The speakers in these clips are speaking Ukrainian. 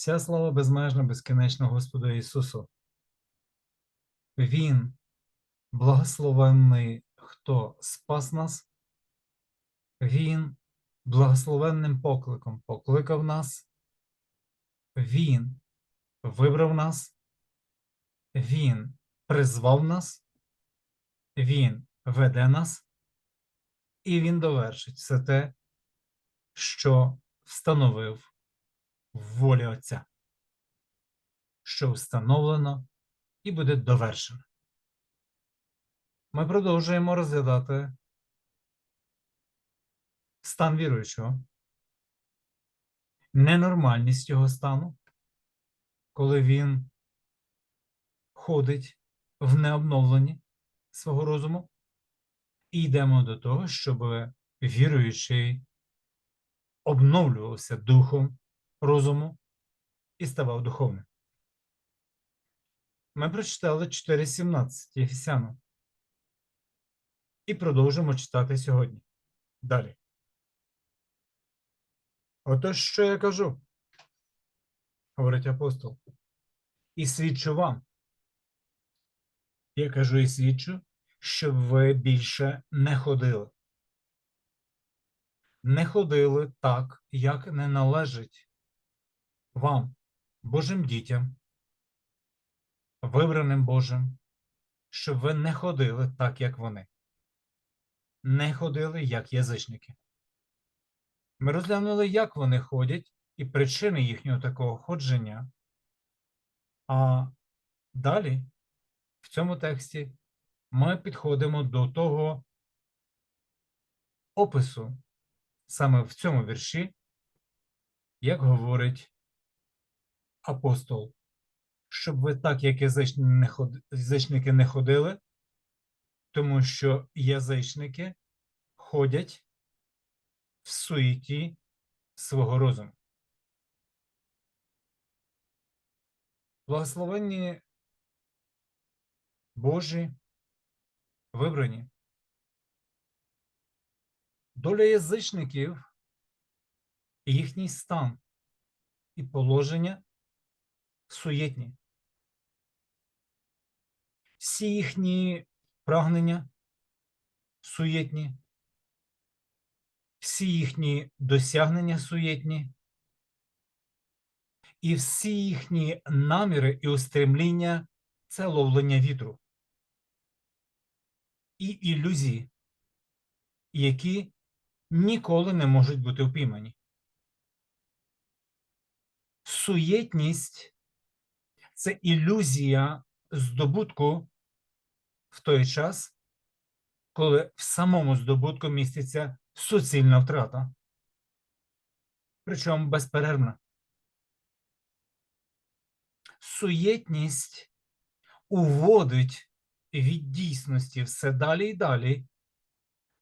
Вся слава безмежна, безкінечна Господу Ісусу. Він, благословенний, хто спас нас, Він благословенним покликом покликав нас, Він вибрав нас, Він призвав нас, Він веде нас, і Він довершить все те, що встановив волі Отця, що встановлено і буде довершено. Ми продовжуємо розглядати стан віруючого, ненормальність його стану, коли він ходить в необновленні свого розуму, і йдемо до того, щоб віруючий обновлювався духом розуму і ставав духовним. Ми прочитали 4.17 Єфесяну. І продовжимо читати сьогодні. Далі. Отож, що я кажу, говорить апостол, і свідчу вам. Я кажу і свідчу, щоб ви більше не ходили. Не ходили так, як не належить вам, Божим дітям, вибраним Божим, щоб ви не ходили так, як вони. Не ходили, як язичники. Ми розглянули, як вони ходять, і причини їхнього такого ходження. А далі, в цьому тексті, ми підходимо до того опису, саме в цьому вірші, як говорить апостол, щоб ви так, як язичники не ходили, тому що язичники ходять в суеті свого розуму. Благословенні Божі вибрані. Доля язичників і їхній стан і положення суєтні. Всі їхні прагнення суєтні, всі їхні досягнення суєтні, і всі їхні наміри і устремління це ловлення вітру і ілюзії, які ніколи не можуть бути впіймані. Суєтність це ілюзія здобутку в той час, коли в самому здобутку міститься суцільна втрата, причому безперервна. Суєтність уводить від дійсності все далі і далі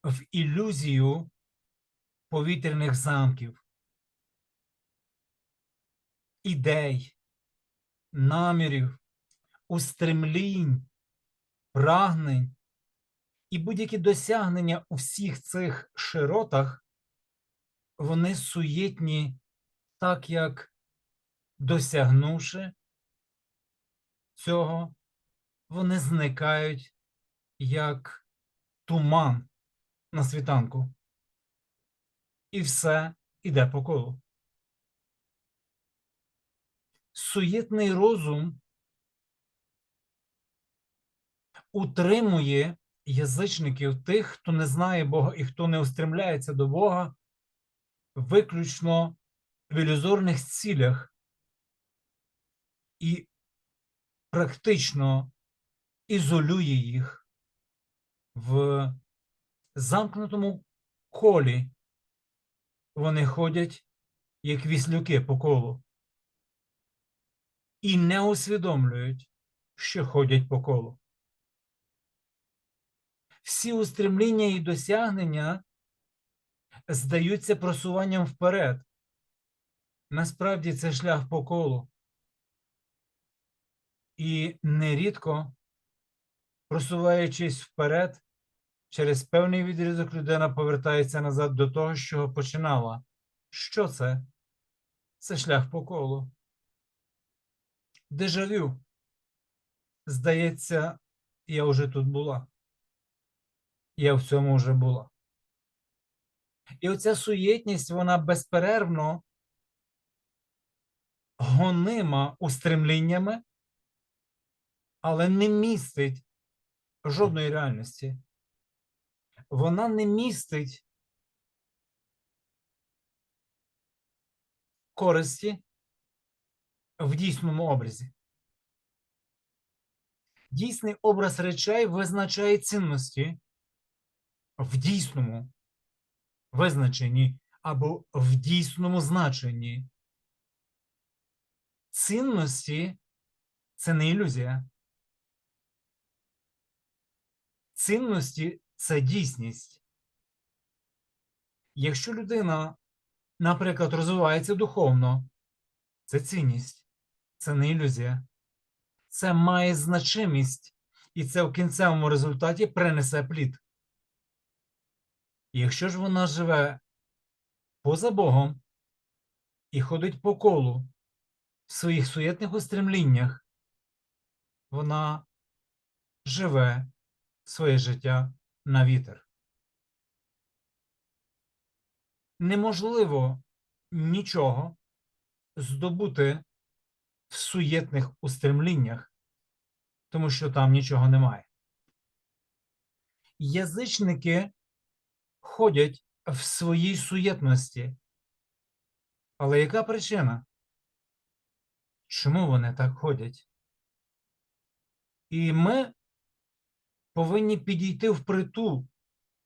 в ілюзію повітряних замків, ідей, намірів, устремлінь, прагнень і будь-які досягнення у всіх цих широтах, вони суєтні, так як досягнувши цього, вони зникають як туман на світанку. І все іде по колу. Суєтний розум утримує язичників тих, хто не знає Бога і хто не устремляється до Бога, виключно в ілюзорних цілях і практично ізолює їх в замкнутому колі. Вони ходять, як віслюки по колу, і не усвідомлюють, що ходять по колу. Всі устремління і досягнення здаються просуванням вперед. Насправді це шлях по колу. І нерідко, просуваючись вперед, через певний відрізок людина повертається назад до того, з чого починала. Що це? Це шлях по колу. Дежавю. Здається, я вже тут була. Я в цьому вже була. І оця суєтність, вона безперервно гонима устремліннями, але не містить жодної реальності. Вона не містить користі в дійсному образі. Дійсний образ речей визначає цінності в дійсному визначенні або в дійсному значенні. Цінності це не ілюзія. Цінності це дійсність. Якщо людина, наприклад, розвивається духовно, це цінність, це не ілюзія. Це має значимість, і це в кінцевому результаті принесе плід. Якщо ж вона живе поза Богом і ходить по колу в своїх суєтних устремліннях, вона живе своє життя на вітер. Неможливо нічого здобути в суєтних устремліннях, тому що там нічого немає. Язичники ходять в своїй суєтності. Але яка причина? Чому вони так ходять? І ми повинні підійти в притул,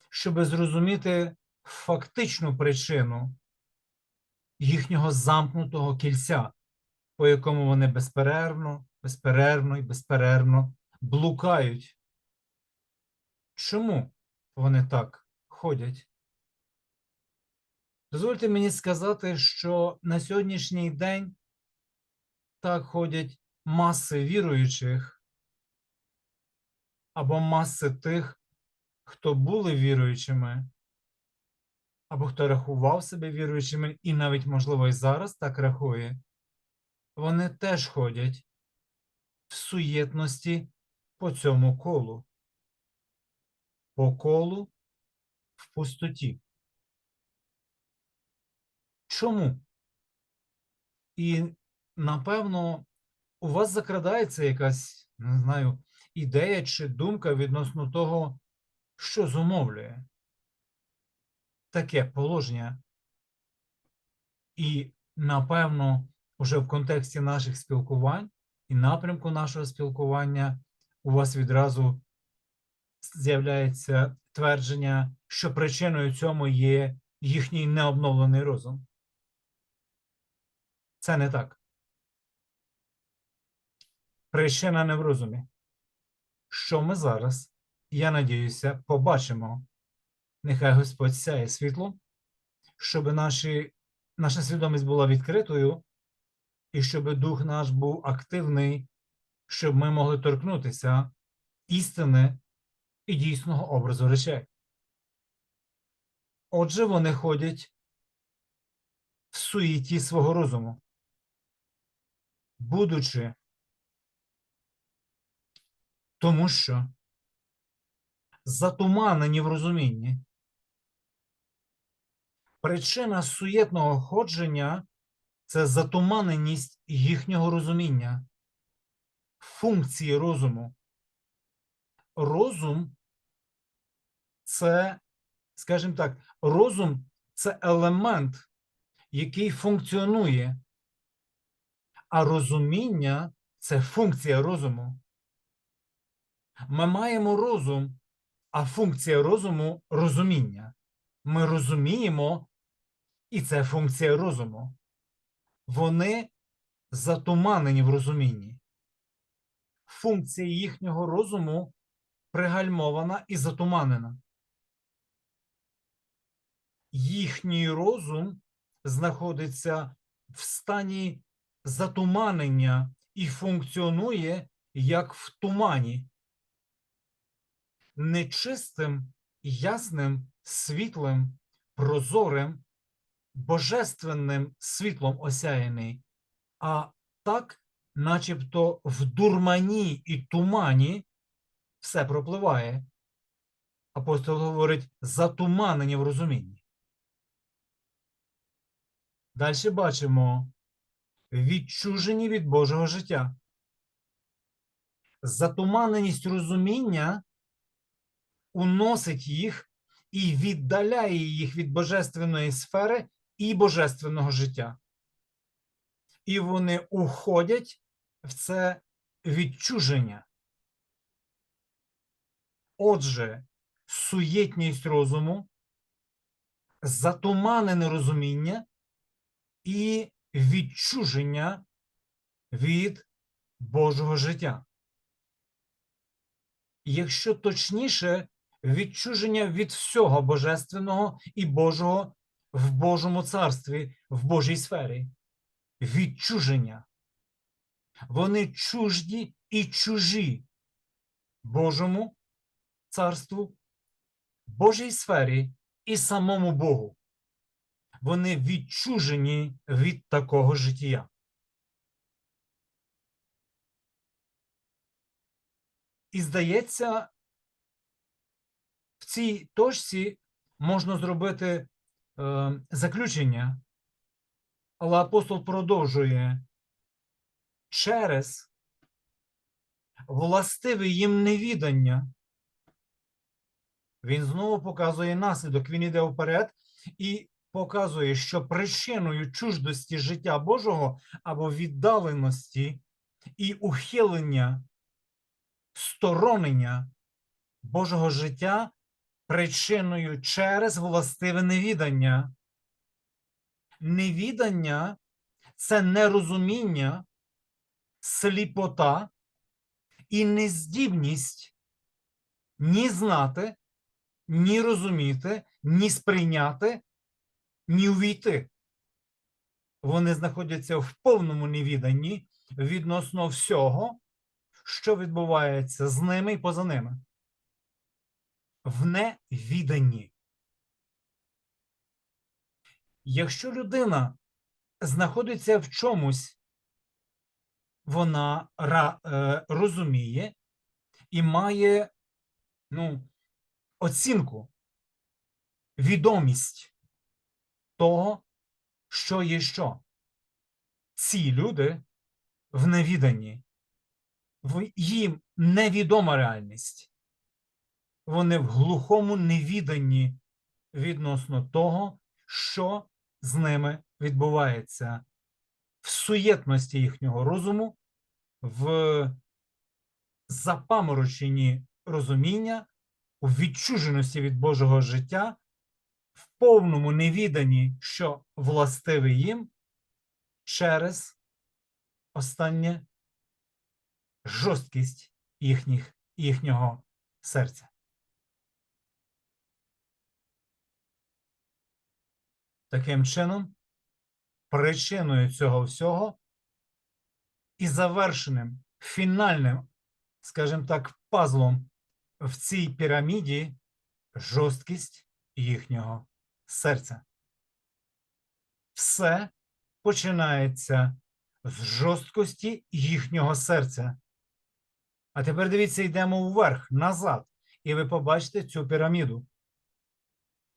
щоб зрозуміти фактичну причину їхнього замкнутого кільця, по якому вони безперервно, безперервно і безперервно блукають. Чому вони так ходять? Дозвольте мені сказати, що на сьогоднішній день так ходять маси віруючих або маси тих, хто були віруючими, або хто рахував себе віруючими, і навіть, можливо, і зараз так рахує, вони теж ходять в суєтності по цьому колу, по колу в пустоті. Чому? І напевно у вас закрадається якась, не знаю, ідея чи думка відносно того, що зумовлює таке положення. І, напевно, вже в контексті наших спілкувань і напрямку нашого спілкування у вас відразу з'являється твердження, що причиною цьому є їхній необновлений розум. Це не так. Причина не в розумі. Що ми зараз, я надіюся, побачимо. Нехай Господь сяє світло, щоб наші, наша свідомість була відкритою, і щоб дух наш був активний, щоб ми могли торкнутися істини і дійсного образу речей. Отже, вони ходять в суєті свого розуму будучи, тому що затуманені в розумінні. Причина суєтного ходження це затуманеність їхнього розуміння, функції розуму. Розум це, скажімо так, розум це елемент, який функціонує а розуміння це функція розуму. Ми маємо розум, а функція розуму розуміння. Ми розуміємо, і це функція розуму. Вони затуманені в розумінні. Функція їхнього розуму пригальмована і затуманена. Їхній розум знаходиться в стані затуманення і функціонує як в тумані. Нечистим, ясним, світлим, прозорим, божественним світлом осяяний, а так, начебто в дурмані і тумані все пропливає. Апостол говорить затуманені в розумінні. Далі бачимо відчужені від Божого життя. Затуманеність розуміння уносить їх і віддаляє їх від божественної сфери і божественного життя. І вони уходять в це відчуження. Отже, суєтність розуму, затуманене розуміння і відчуження від Божого життя. Якщо точніше, відчуження від всього божественного і Божого в Божому царстві, в Божій сфері. Відчуження. Вони чужді і чужі Божому царству, Божій сфері і самому Богу. Вони відчужені від такого життя. І здається, в цій точці можна зробити заключення, але апостол продовжує. Через властиве їм невідання. Він знову показує наслідок, він іде вперед і показує, що причиною чуждості життя Божого або віддаленості і ухилення, сторонення Божого життя причиною через властиве невідання. Невідання це нерозуміння, сліпота і нездібність ні знати, ні розуміти, ні сприйняти, ні увійти. Вони знаходяться в повному невіданні відносно всього, що відбувається з ними і поза ними. В невіданні. Якщо людина знаходиться в чомусь, вона е, розуміє і має ну, оцінку, відомість того, що є що. Ці люди в невіданні, їм невідома реальність. Вони в глухому невіданні відносно того, що з ними відбувається в суєтності їхнього розуму, в запамороченні розуміння, у відчуженості від Божого життя, в повному невіданні, що властиве їм через останнє жорсткість їхніх, їхнього серця. Таким чином, причиною цього всього і завершеним фінальним, скажімо так, пазлом в цій піраміді жорсткість їхнього серця. Все починається з жорсткості їхнього серця. А тепер дивіться, йдемо вверх, назад, і ви побачите цю піраміду.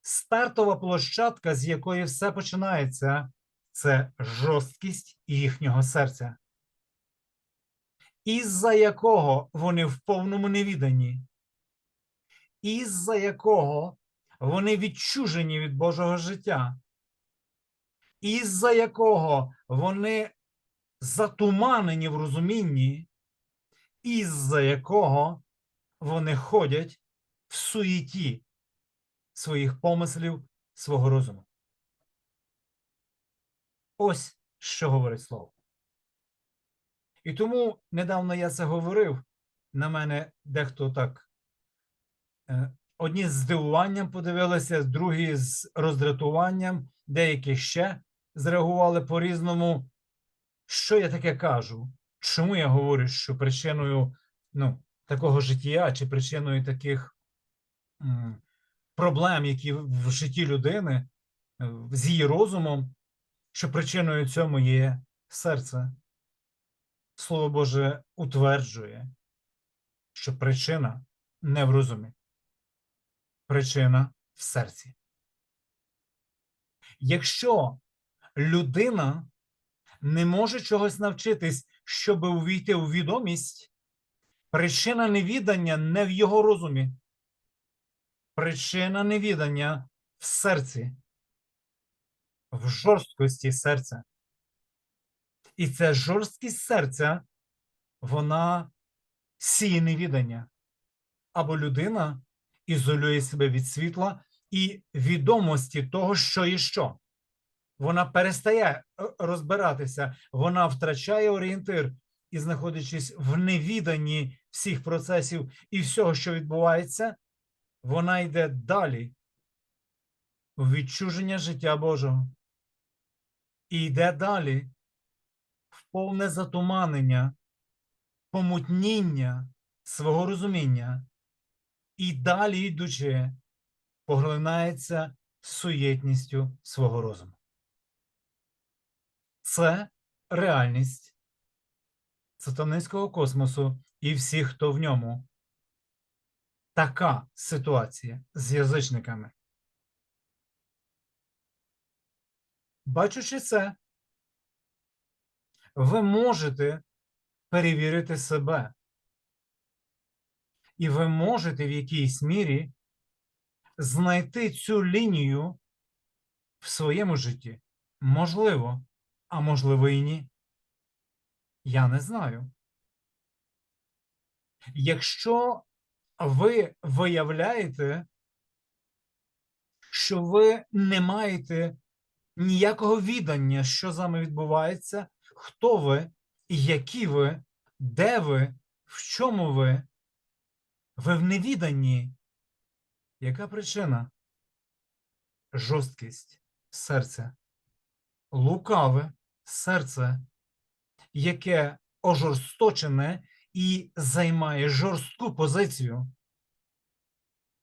Стартова площадка, з якої все починається, це жорсткість їхнього серця, із-за якого вони в повному невіданні, із-за якого вони відчужені від Божого життя, із-за якого вони затуманені в розумінні, із-за якого вони ходять в суєті своїх помислів, свого розуму. Ось що говорить слово. І тому недавно я це говорив. На мене дехто так. е, Одні з здивуванням подивилися, другі з роздратуванням, деякі ще зреагували по-різному. Що я таке кажу? Чому я говорю, що причиною ну, такого життя чи причиною таких проблем, які в житті людини е, з її розумом, що причиною цьому є серце. Слово Боже утверджує, що причина не в розумі, причина в серці. Якщо людина не може чогось навчитись, щоб увійти у відомість, причина невідання не в його розумі, причина невідання в серці, в жорсткості серця. І ця жорсткість серця, вона сіє невідання. Або людина ізолює себе від світла і відомості того, що і що. Вона перестає е, розбиратися, вона втрачає орієнтир і, знаходячись в невіданні всіх процесів і всього, що відбувається, вона йде далі в відчуження життя Божого. І йде далі в повне затуманення, помутніння свого розуміння, і далі йдучи, поглинається суєтністю свого розуму. Це реальність сатанинського космосу і всіх, хто в ньому. Така ситуація з язичниками. Бачучи це, ви можете перевірити себе. І ви можете в якійсь мірі знайти цю лінію в своєму житті. Можливо, а можливо і ні. Я не знаю. Якщо ви виявляєте, що ви не маєте ніякого відання, що з вами відбувається, хто ви, які ви, де ви, в чому ви, ви в невіданні. Яка причина? Жорсткість серця, лукаве серце, яке ожорсточене і займає жорстку позицію,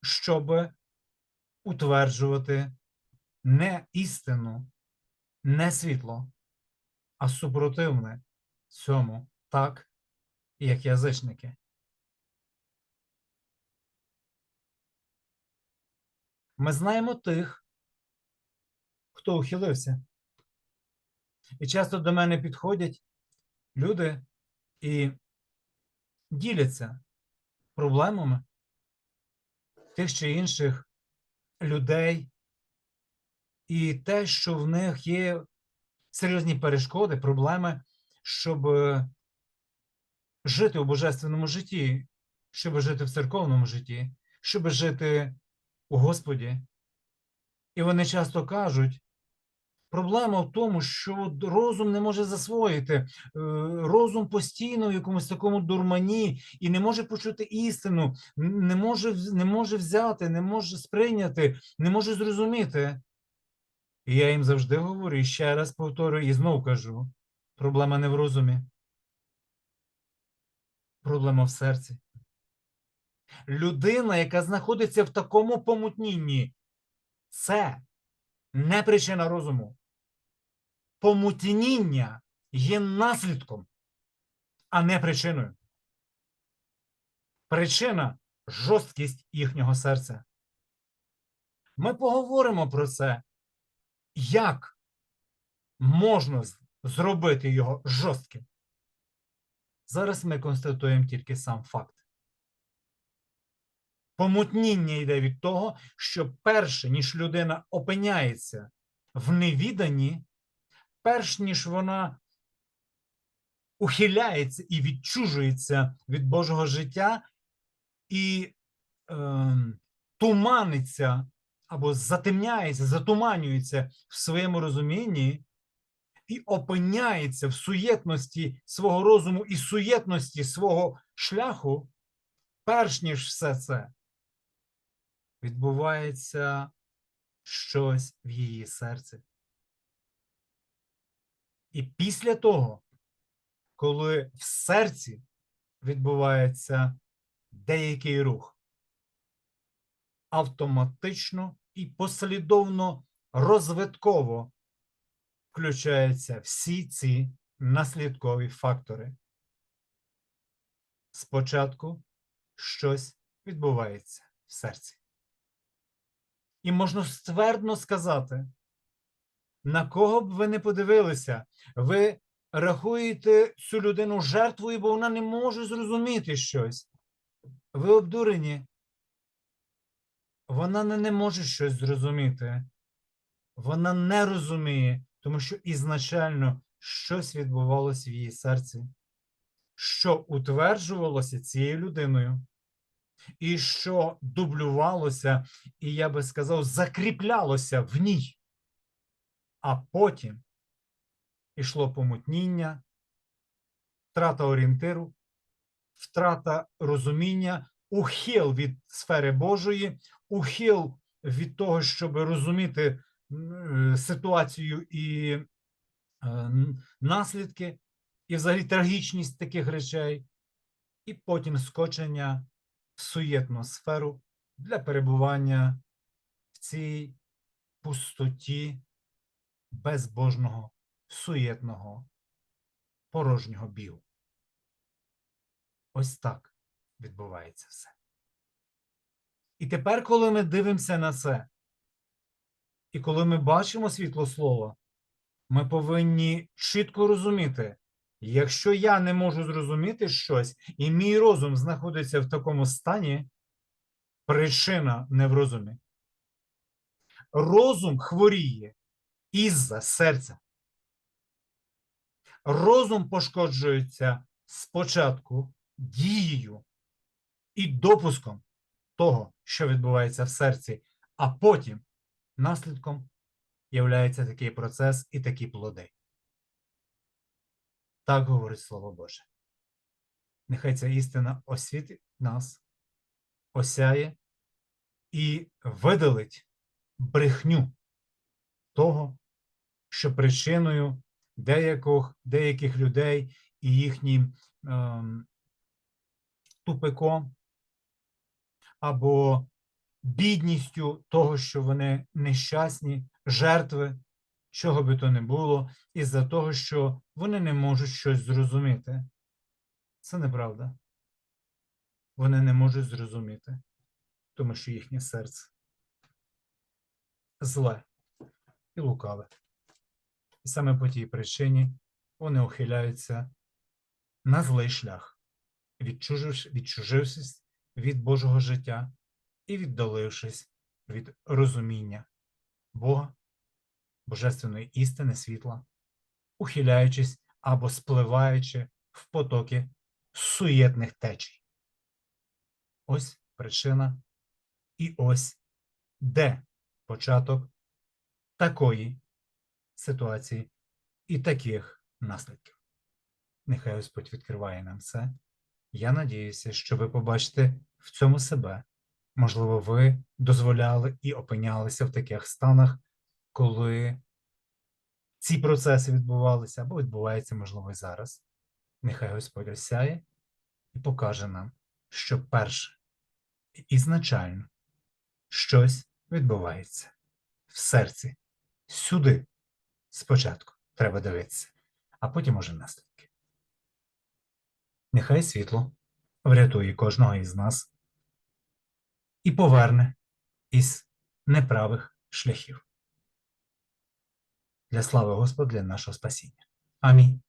щоб утверджувати не істину, не світло, а супротивне цьому, так, як язичники. Ми знаємо тих, хто ухилився. І часто до мене підходять люди і діляться проблемами тих чи інших людей, і те, що в них є серйозні перешкоди, проблеми, щоб е, жити у божественному житті, щоб жити в церковному житті, щоб жити у Господі. І вони часто кажуть, проблема в тому, що розум не може засвоїти, е, розум постійно в якомусь такому дурмані і не може почути істину, не може, не може взяти, не може сприйняти, не може зрозуміти. І я їм завжди говорю, і ще раз повторюю, і знову кажу: проблема не в розумі. Проблема в серці. Людина, яка знаходиться в такому помутнінні, це не причина розуму. Помутніння є наслідком, а не причиною. Причина жорсткість їхнього серця. Ми поговоримо про це, як можна зробити його жорстким. Зараз ми констатуємо тільки сам факт. Помутніння йде від того, що перше, ніж людина опиняється в невіданні, перш ніж вона ухиляється і відчужується від Божого життя і е, туманиться або затемняється, затуманюється в своєму розумінні і опиняється в суєтності свого розуму і суєтності свого шляху, перш ніж все це відбувається щось в її серці. І після того, коли в серці відбувається деякий рух, автоматично і послідовно розвитково включаються всі ці наслідкові фактори. спочатку щось відбувається в серці. І можна ствердно сказати, на кого б ви не подивилися, ви рахуєте цю людину жертвою, бо вона не може зрозуміти щось. Ви обдурені. Вона не, може щось зрозуміти. Вона не розуміє, тому що ізначально щось відбувалося в її серці, що утверджувалося цією людиною, і що дублювалося, і я би сказав, закріплялося в ній. А потім ішло помутніння, втрата орієнтиру, втрата розуміння, ухил від сфери Божої, ухил від того, щоб розуміти е, ситуацію і е, наслідки, і взагалі трагічність таких речей, і потім скочення в суєтну сферу для перебування в цій пустоті безбожного, суєтного, порожнього бігу. Ось так відбувається все. І тепер, коли ми дивимося на це, і коли ми бачимо світло слова, ми повинні чітко розуміти, якщо я не можу зрозуміти щось, і мій розум знаходиться в такому стані, причина не в розумі. Розум хворіє із-за серця. Розум пошкоджується спочатку дією і допуском того, що відбувається в серці, а потім наслідком являється такий процес і такі плоди. Так говорить Слово Боже. Нехай ця істина освітить нас, осяє і видалить брехню того, що причиною деяких, деяких людей і їхнім ем, тупиком або бідністю того, що вони нещасні, жертви, чого би то не було, із-за того, що вони не можуть щось зрозуміти. Це неправда. Вони не можуть зрозуміти, тому що їхнє серце зле і лукаве. І саме по тій причині вони ухиляються на злий шлях, відчужившись від Божого життя і віддалившись від розуміння Бога, божественної істини, світла, ухиляючись або спливаючи в потоки суєтних течій. Ось причина і ось де початок такої ситуації і таких наслідків. Нехай Господь відкриває нам це. Я надіюся, що ви побачите в цьому себе. Можливо, ви дозволяли і опинялися в таких станах, коли ці процеси відбувалися або відбуваються, можливо, і зараз. Нехай Господь осяє і покаже нам, що перше ізначально щось відбувається в серці. Сюди спочатку треба дивитися, а потім уже наслідки. Нехай світло врятує кожного із нас і поверне із неправих шляхів. Для слави Господа, для нашого спасіння. Амінь.